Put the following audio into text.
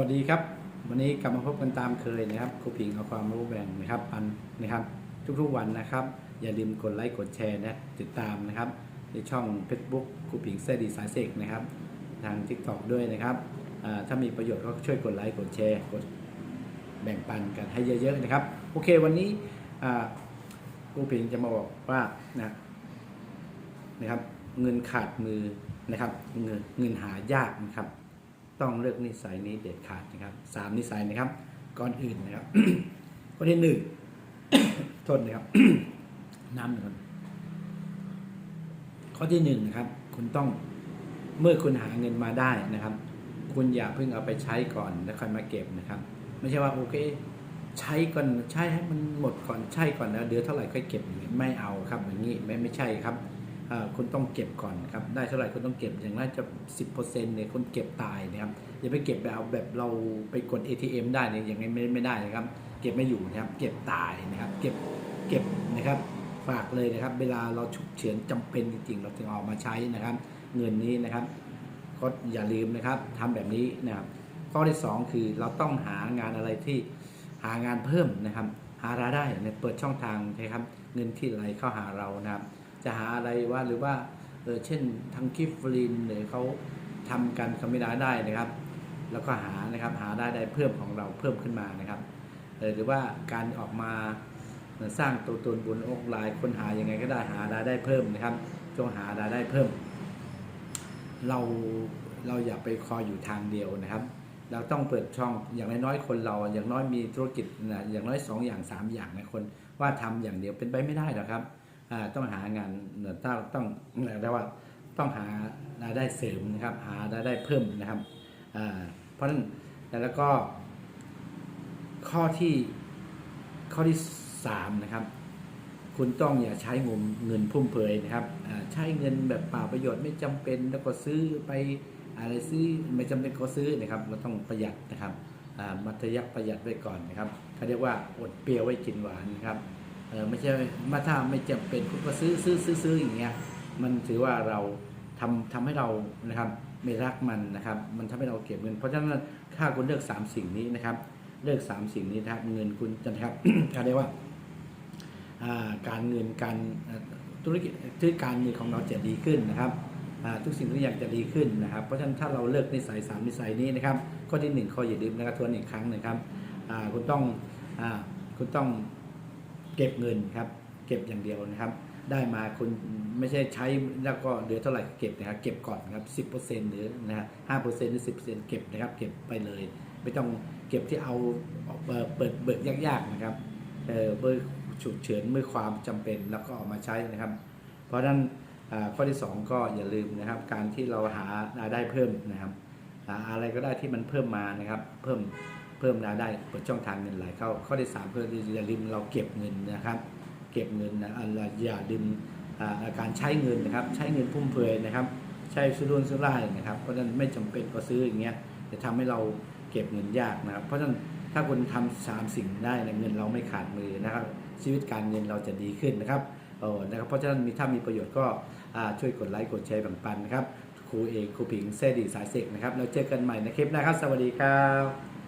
วัสดีครับ วันนี้กลับมาพบกันตามเคยนะครับครูผิงเอาความรู้แบ่งนะครับปันนะครับ ทุกๆวันนะครับ อย่าลืมกดไลค์กดแชร์นะติดตามนะครับ ในช่อง Facebook ครูผิงเสดีสายเสกนะครับ ทาง TikTok ด้วยนะครับถ้ามีประโยชน์ก็ช่วยกดไลค์กดแชร์กดแบ่งปันกันให้เยอะๆนะครับ โอเควันนี้ครูผิงจะมาบอกว่านะนะครับ เงินขาดมือนะครับ เงินเงินหายากนะครับ ต้องเลิกนิสัยนี้เด็ดขาดนะครับสามนิสัยนะครับ ก่อนอื่นนะครับข้อที่หนึ่งโทษนะครับน้ำหนึ่งข้อที่หนึ่งนะครับ คุณต้องเมื่อคุณหาเงินมาได้นะครับ คุณอย่าเพิ่งเอาไปใช้ก่อนแล้วค่อยมาเก็บนะครับ ไม่ใช่ว่าโอเคใช้ก่อนใช้ให้มันหมดก่อนใช้ก่อนแล้วเดือเท่าไหร่ค่อยเก็บไม่เอาครับอย่างนี้ไม่ไม่ใช่ครับ คุณต้องเก็บก่อนครับ ได้เท่าไหร่คุณต้องเก็บอย่างน่าจะ 10%เนี่ยคุณเก็บตายนะครับอย่าไปเก็บแบบแบบเราไปกด ATM ได้เนี่ยอย่างไงไม่ไม่ได้นะครับ เก็บไม่อยู่นะครับ เก็บตายนะครับ เก็บเก็บนะครับฝากเลยนะครับ เวลาเราฉุกเฉินจำเป็นจริงๆ เราถึงเอามาใช้นะครับ เงินนี้นะครับก็อย่าลืมนะครับทำแบบนี้นะครับ ข้อที่สองคือเราต้องหางานอะไรที่หางานเพิ่มนะครับ หารายได้เปิดช่องทางนะครับ เงินที่ไหลเข้าหาเรานะครับ จะหาอะไรว่าหรือว่าเออเช่นทางกิฟฟลินหรือเขาทำกันเขาไม่ได้ได้นะครับ แล้วก็หานะครับหาได้ได้เพิ่มของเราเพิ่มขึ้นมานะครับเออหรือว่าการออกมาสร้างตัวตนบนโลกไลน์ค้นหายังไงก็ได้หารายได้เพิ่มนะครับจงหารายได้เพิ่ม เราเราอย่าไปคอยอยู่ทางเดียวนะครับ เราต้องเปิดช่องอย่างน้อยๆคนเรา อย่างน้อยมีธุรกิจนะอย่างน้อยสองอย่างสามอย่างนะคนว่าทำอย่างเดียวเป็นไปไม่ได้หรอกครับ ต้องหางานเอ่อต้องต้องเรียกว่าต้องหารายได้เสริมนะครับ หารายได้เพิ่มนะครับเพราะฉะนั้นแล้วก็ข้อที่ข้อที่สามนะครับคุณต้องอย่าใช้งินเงินพุ่มเผยนะครับใช้เงินแบบเปล่าประโยชน์ไม่จำเป็นแล้วก็ซื้อไปอะไรซื้อไม่จำเป็นก็ซื้อนะครับเราต้องประหยัดนะครับมัธยัประหยัดไว้ก่อนนะครับเขาเรียกว่าอดเปรี้ยวไว้กินหวานนะครับ เออไม่ใช่มาถ้าไม่จำเป็นคุณก็ซื้อซื้อซื้อซื้ออย่างเงี้ยมันถือว่าเราทำทำให้เรานะครับไม่รักมันนะครับ มันทำให้เราเก็บเงิน เพราะฉะนั้นถ้าคุณเลือกสามสิ่งนี้นะครับ เลือกสามสิ่งนี้นะครับ เงินคุณจะนะครับเขาเรียกว่าการเงินการธุรกิจธุรการเงินของเราจะดีขึ้นนะครับทุกสิ่งทุกอย่างจะดีขึ้นนะครับ เพราะฉะนั้นถ้าเราเลิกนิสัยสามนิสัยนี้นะครับข้อที่หนึ่งข้ออย่าลืมนะครับทวนอีกครั้งนะครับคุณต้องอคุณต้อง เก็บเงินครับ เก็บอย่างเดียวนะครับ ได้มาคุณไม่ใช่ใช้แล้วก็เหลือเท่าไหร่เก็บนะครับ เก็บก่อนครับสิบเปอร์เซ็นต์หรือนะฮะห้าเปอร์เซ็นต์หรือสิบเปอร์เซ็นต์เก็บนะครับ เก็บไปเลย ไม่ต้องเก็บที่เอาเปิดเบิกยากๆนะครับเอ่อเบอร์ฉุกเฉินเมื่อความจำเป็นแล้วก็ออกมาใช้นะครับ เพราะฉะนั้นข้อที่ 2 ก็อย่าลืมนะครับ การที่เราหารายได้เพิ่มนะครับอะไรก็ได้ที่มันเพิ่มมานะครับ เพิ่ม พิ่มรายได้เปิดช่องทางเงินไหลเข้าข้อที่3เพื่อที่อย่าลืมเราเก็บเงินนะครับ เก็บเงินนะอ่าอย่าลืมอ่าการใช้เงินนะครับ ใช้เงินฟุ่มเฟือยนะครับ ใช้สุรุ่นสุร่ายนะครับ เพราะฉะนั้นไม่จำเป็นก็ซื้ออย่างเงี้ยจะทำให้เราเก็บเงินยากนะครับ เพราะฉะนั้นถ้าคุณทำสามสิ่งได้เงินเราไม่ขาดมือนะครับ ชีวิตการเงินเราจะดีขึ้นนะครับโอ้นะครับ เพราะฉะนั้นมีถ้ามีประโยชน์ก็ช่วยกดไลค์กดแชร์แบ่งปันนะครับครูเอกครูผิงเซดีสายเสกนะครับแล้วเจอกันใหม่ในคลิปนะครับ สวัสดีครับ